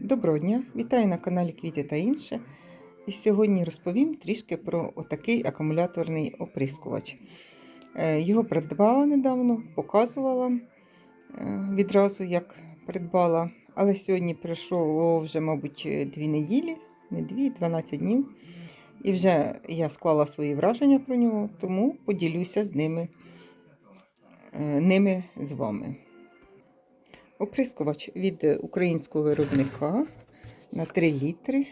Доброго дня! Вітаю на каналі Квіти та інше. І сьогодні розповім трішки про отакий акумуляторний оприскувач. Е, Його придбала недавно, показувала е, відразу, як придбала. Але сьогодні пройшло вже, мабуть, дві неділі, не дві, 12 днів. І вже я склала свої враження про нього, тому поділюся з ними, е, ними з вами. Оприскувач від українського виробника на 3 літри.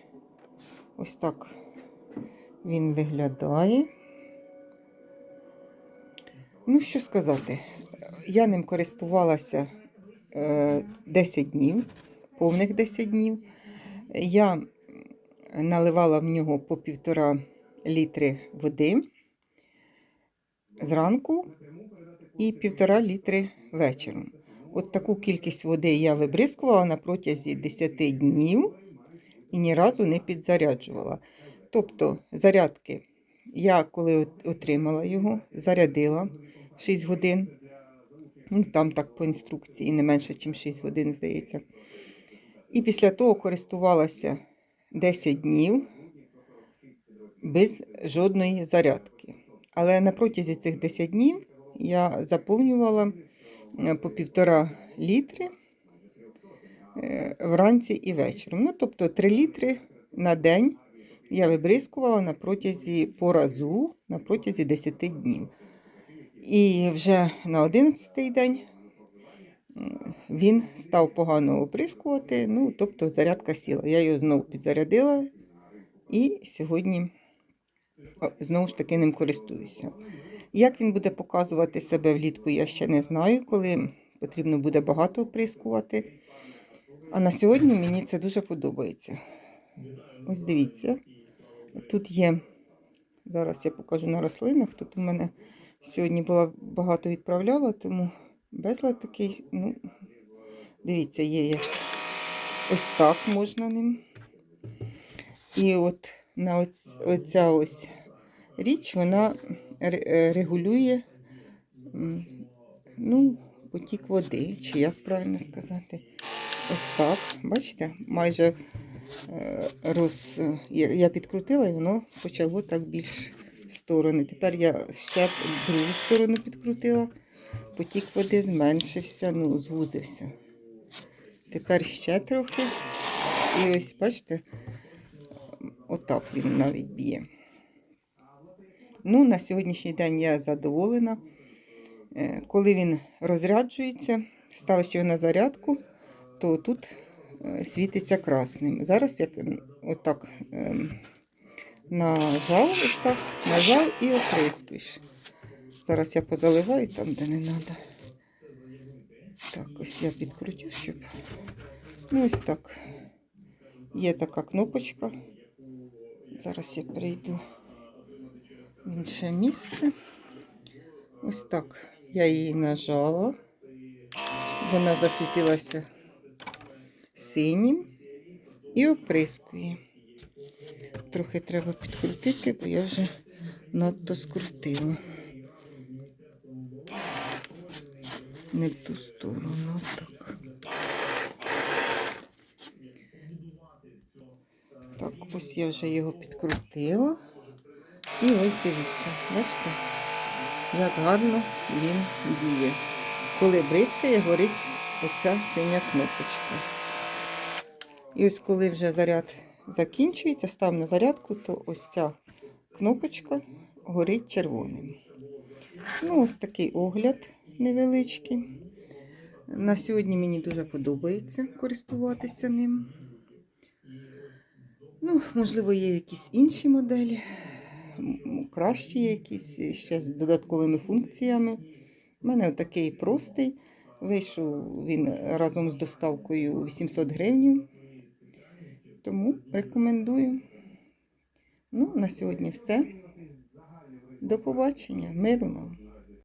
Ось так він виглядає. Ну, що сказати, я ним користувалася е, 10 днів, повних 10 днів. Я наливала в нього по півтора літри води зранку і півтора літри вечором. От таку кількість води я вибризкувала на протязі 10 днів і ні разу не підзаряджувала. Тобто зарядки я коли отримала його, зарядила 6 годин. Ну, Там так по інструкції не менше, ніж 6 годин, здається. І після того користувалася 10 днів без жодної зарядки. Але на протязі цих 10 днів я заповнювала по півтора літри е, вранці і вечором. Ну, тобто 3 літри на день я вибризкувала на протязі по разу на протязі 10 днів. І вже на 11 день він став погано оприскувати, ну, тобто зарядка сіла. Я його знову підзарядила і сьогодні знову ж таки ним користуюся. Як він буде показувати себе влітку, я ще не знаю, коли потрібно буде багато оприскувати. А на сьогодні мені це дуже подобається. Ось дивіться, тут є, зараз я покажу на рослинах. Тут у мене сьогодні була багато відправляла, тому безлад такий, ну, дивіться, є як ось так можна ним. І от на оць, оця ось річ, вона регулює ну, потік води, чи як правильно сказати. Ось так. Бачите, майже е, роз... я підкрутила і воно почало так більш в сторони. Тепер я ще другу сторону підкрутила, потік води зменшився, ну, звузився. Тепер ще трохи. І ось, бачите, отак він навіть б'є. Ну, На сьогоднішній день я задоволена. Е, коли він розряджується, ставиш його на зарядку, то тут е, світиться красним. Зараз як отак ем, нажав, ось так, нажав і оприскуєш. Зараз я позаливаю там, де не треба. Так, ось я підкрутю, щоб. Ну, ось так. Є така кнопочка. Зараз я перейду в інше місце. Ось так. Я її нажала. Вона засвітилася синім і оприскує. Трохи треба підкрутити, бо я вже надто скрутила. Не в ту сторону, так. Так, ось я вже його підкрутила. І ось дивіться, бачите, як гарно він діє. Коли бризкає, горить оця синя кнопочка. І ось коли вже заряд закінчується, став на зарядку, то ось ця кнопочка горить червоним. Ну, ось такий огляд невеличкий. На сьогодні мені дуже подобається користуватися ним. Ну, можливо, є якісь інші моделі кращі якісь ще з додатковими функціями. У мене такий простий. Вийшов він разом з доставкою 800 гривень. Тому рекомендую. Ну, на сьогодні все. До побачення, миру нам!